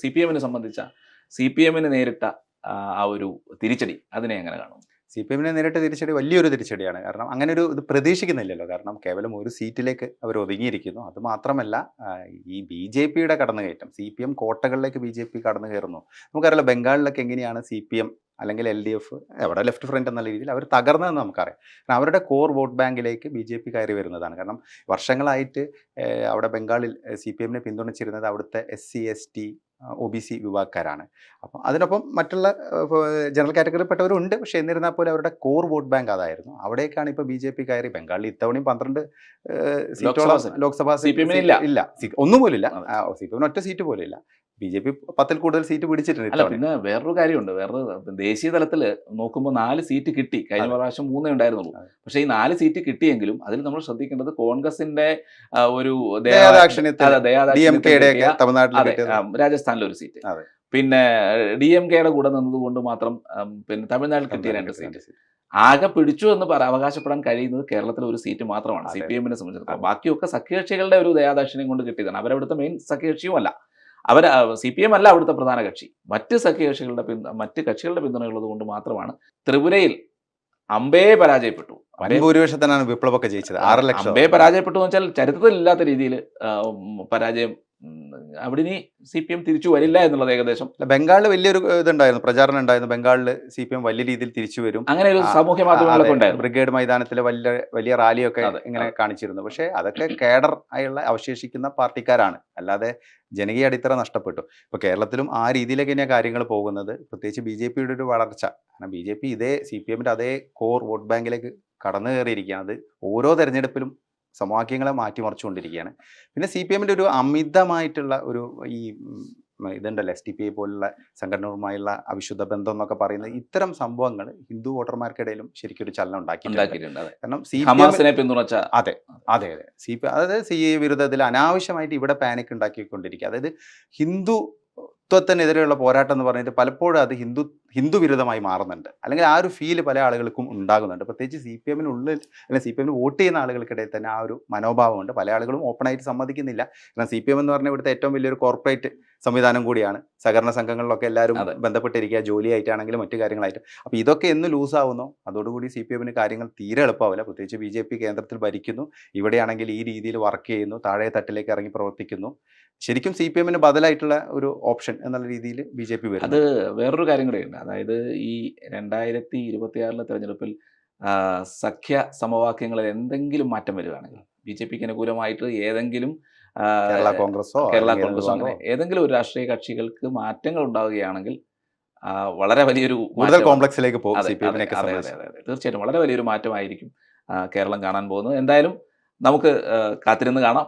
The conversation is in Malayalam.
സി പി എമ്മിനെ സംബന്ധിച്ച സി പി എമ്മിന് നേരിട്ട ആ ഒരു തിരിച്ചടി അതിനെ എങ്ങനെ കാണും? സി പി എമ്മിനെ നേരിട്ട തിരിച്ചടി വലിയൊരു തിരിച്ചടിയാണ്. കാരണം അങ്ങനെ ഒരു ഇത് പ്രതീക്ഷിക്കുന്നില്ലല്ലോ. കാരണം കേവലം ഒരു സീറ്റിലേക്ക് അവർ ഒതുങ്ങിയിരിക്കുന്നു. അത് മാത്രമല്ല ഈ ബി ജെ പിയുടെ കടന്നുകയറ്റം സി പി എം കോട്ടകളിലേക്ക് ബി ജെ പി കടന്നു കയറുന്നു നമുക്കറിയാലോ ബംഗാളിലൊക്കെ എങ്ങനെയാണ് സി പി എം അല്ലെങ്കിൽ എൽ ഡി എഫ് എവിടെ ലെഫ്റ്റ് ഫ്രണ്ട് എന്നുള്ള രീതിയിൽ അവർ തകർന്നതെന്ന് നമുക്കറിയാം. കാരണം അവരുടെ കോർ വോട്ട് ബാങ്കിലേക്ക് ബി ജെ പി കയറി വരുന്നതാണ്. കാരണം വർഷങ്ങളായിട്ട് അവിടെ ബംഗാളിൽ സി പി എമ്മിനെ പിന്തുണച്ചിരുന്നത് അവിടുത്തെ S C S T O B C വിഭാഗക്കാരാണ്. അപ്പം അതിനൊപ്പം മറ്റുള്ള ജനറൽ കാറ്റഗറിയിൽപ്പെട്ടവരുണ്ട് പക്ഷേ എന്നിരുന്നാൽ പോലും അവരുടെ കോർ വോട്ട് ബാങ്ക് അതായിരുന്നു. അവിടേക്കാണ് ഇപ്പോൾ ബി ജെ പി കയറി. ബംഗാളിൽ ഇത്തവണയും പന്ത്രണ്ട് സീറ്റോളം ലോക്സഭാ ഇല്ല. ഒന്നും പോലും ഇല്ല. അതെ. സി പി എമ്മിന് ഒറ്റ സീറ്റ് പോലും ഇല്ല. ബി ജെ പി പത്തിൽ കൂടുതൽ സീറ്റ് പിടിച്ചിട്ടുണ്ട് അല്ല പിന്നെ വേറൊരു കാര്യമുണ്ട്. വേറൊരു ദേശീയ തലത്തിൽ നോക്കുമ്പോൾ നാല് സീറ്റ് കിട്ടി. കഴിഞ്ഞ. പ്രാവശ്യം മൂന്നേ ഉണ്ടായിരുന്നുള്ളൂ. പക്ഷേ ഈ നാല് സീറ്റ് കിട്ടിയെങ്കിലും അതിൽ നമ്മൾ ശ്രദ്ധിക്കേണ്ടത് കോൺഗ്രസിന്റെ ഒരു രാജസ്ഥാനിലെ ഒരു സീറ്റ്. പിന്നെ ഡി എം കെയുടെ കൂടെ നിന്നതുകൊണ്ട് മാത്രം പിന്നെ തമിഴ്നാട്ടിൽ കിട്ടിയ രണ്ട് സീറ്റ്. ആകെ പിടിച്ചു എന്ന് പറ അവകാശപ്പെടാൻ കഴിയുന്നത് കേരളത്തിലെ ഒരു സീറ്റ് മാത്രമാണ് സി. പി എമ്മിനെ സംബന്ധിച്ചിടത്തോളം. ബാക്കിയൊക്കെ സഖ്യകക്ഷികളുടെ ഒരു ദയാദാക്ഷിണ്യം കൊണ്ട് കിട്ടിയതാണ്. അവരവിടുത്തെ മെയിൻ സഖ്യകക്ഷിയും അല്ല അവർ സി പി എം അല്ല അവിടുത്തെ പ്രധാന കക്ഷി. മറ്റ് സഖ്യകക്ഷികളുടെ പിന്തു മറ്റ് കക്ഷികളുടെ പിന്തുണയുള്ളത് കൊണ്ട് മാത്രമാണ് ത്രിപുരയിൽ അമ്പേ പരാജയപ്പെട്ടു. ഭൂരിപക്ഷത്തിനാണ് വിപ്ലവൊക്കെ ജയിച്ചത്. ആറ് ലക്ഷം. അമ്പേ പരാജയപ്പെട്ടു എന്ന് വെച്ചാൽ ചരിത്രത്തിലില്ലാത്ത രീതിയിൽ പരാജയം അവിടെ ഇനി സി പി എം തിരിച്ചു വരില്ല എന്നുള്ളത് ഏകദേശം. ബംഗാളിൽ വലിയൊരു ഇതുണ്ടായിരുന്നു പ്രചാരണം ഉണ്ടായിരുന്നു. ബംഗാളിൽ സി പി എം വലിയ രീതിയിൽ തിരിച്ചു വരും. അങ്ങനെ ഒരു സാമൂഹ്യ മാധ്യമങ്ങളൊക്കെ ഉണ്ടായിരുന്നു. ബ്രിഗേഡ് മൈതാനത്തിലെ വലിയ വലിയ റാലിയൊക്കെ ഇങ്ങനെ കാണിച്ചിരുന്നു. പക്ഷേ അതൊക്കെ കേഡർ ആയുള്ള അവശേഷിക്കുന്ന പാർട്ടിക്കാരാണ്. അല്ലാതെ ജനകീയ അടിത്തറ നഷ്ടപ്പെട്ടു. ഇപ്പൊ കേരളത്തിലും ആ രീതിയിലേക്ക് തന്നെയാണ് കാര്യങ്ങൾ പോകുന്നത്. പ്രത്യേകിച്ച് ബി ജെ പിയുടെ ഒരു വളർച്ച. കാരണം ബി ജെ പി ഇതേ സി പി എമ്മിന്റെ അതേ കോർ വോട്ട് ബാങ്കിലേക്ക് കടന്നു കയറിയിരിക്കുകയാണ്. അത് ഓരോ തെരഞ്ഞെടുപ്പിലും സമവാക്യങ്ങളെ മാറ്റിമറിച്ചുകൊണ്ടിരിക്കുകയാണ്. പിന്നെ സി പി എമ്മിന്റെ ഒരു അമിതമായിട്ടുള്ള ഒരു ഈ ഇതുണ്ടല്ലോ എസ് ടി പി ഐ പോലുള്ള സംഘടനകളുമായുള്ള അവിശുദ്ധ ബന്ധം എന്നൊക്കെ പറയുന്ന ഇത്തരം സംഭവങ്ങൾ ഹിന്ദു വോട്ടർമാർക്കിടയിലും ശരിക്കും ഒരു ചലനം ഉണ്ടാക്കിയിട്ടുണ്ട്. കാരണം സി ഹമാസിനെ പിന്തുണച്ച അതെ അതെ അതെ. സി പി അതായത് സി എ വിരുദ്ധത്തിൽ അനാവശ്യമായിട്ട് ഇവിടെ പാനിക് ഉണ്ടാക്കിക്കൊണ്ടിരിക്കുക. അതായത് ഹിന്ദുത്വത്തിനെതിരെയുള്ള പോരാട്ടം എന്ന് പറയുന്നത് പലപ്പോഴും അത് ഹിന്ദു ഹിന്ദു വിരുദ്ധമായി മാറുന്നുണ്ട്. അല്ലെങ്കിൽ ആ ഒരു ഫീൽ പല ആളുകൾക്കും ഉണ്ടാകുന്നുണ്ട്. പ്രത്യേകിച്ച് സി പി എമ്മിനുള്ളിൽ അല്ലെങ്കിൽ സി പി എമ്മിന് വോട്ട് ചെയ്യുന്ന ആളുകൾക്കിടയിൽ തന്നെ ആ ഒരു മനോഭാവമുണ്ട്. പല ആളുകളും ഓപ്പണായിട്ട് സമ്മതിക്കുന്നില്ല. കാരണം സി പി എം എന്ന് പറഞ്ഞാൽ ഇവിടുത്തെ ഏറ്റവും വലിയൊരു കോർപ്പറേറ്റ് സംവിധാനം കൂടിയാണ്. സഹകരണ സംഘങ്ങളിലൊക്കെ എല്ലാവരും. ബന്ധപ്പെട്ടിരിക്കുക ജോലിയായിട്ടാണെങ്കിലും മറ്റു കാര്യങ്ങളായിട്ടും. അപ്പോൾ ഇതൊക്കെ എന്ന് ലൂസാവുന്നോ അതോടുകൂടി സി പി എമ്മിന് കാര്യങ്ങൾ തീരെ എളുപ്പമാവില്ല. പ്രത്യേകിച്ച് ബി ജെ പി കേന്ദ്രത്തിൽ ഭരിക്കുന്നു. ഇവിടെയാണെങ്കിൽ ഈ രീതിയിൽ വർക്ക് ചെയ്യുന്നു. താഴെ തട്ടിലേക്ക് ഇറങ്ങി പ്രവർത്തിക്കുന്നു. ശരിക്കും സി പി എമ്മിന് ബദലായിട്ടുള്ള ഒരു ഓപ്ഷൻ എന്നുള്ള രീതിയിൽ ബി ജെ പി വരും അത് വേറൊരു കാര്യം കൂടെയുണ്ട് അതായത് ഈ രണ്ടായിരത്തി ഇരുപത്തിയാറിലെ തെരഞ്ഞെടുപ്പിൽ സഖ്യ സമവാക്യങ്ങളിൽ എന്തെങ്കിലും മാറ്റം വരികയാണെങ്കിൽ ബി ജെ പിക്ക് അനുകൂലമായിട്ട് ഏതെങ്കിലും കേരള കോൺഗ്രസോ കേരള കോൺഗ്രസോ അങ്ങനെ ഏതെങ്കിലും ഒരു രാഷ്ട്രീയ കക്ഷികൾക്ക് മാറ്റങ്ങൾ ഉണ്ടാവുകയാണെങ്കിൽ വളരെ വലിയൊരു കൂടുതൽ കോംപ്ലക്സിലേക്ക് പോകും. തീർച്ചയായിട്ടും വളരെ വലിയൊരു മാറ്റമായിരിക്കും കേരളം കാണാൻ പോകുന്നത്. എന്തായാലും നമുക്ക് കാത്തിരുന്ന് കാണാം.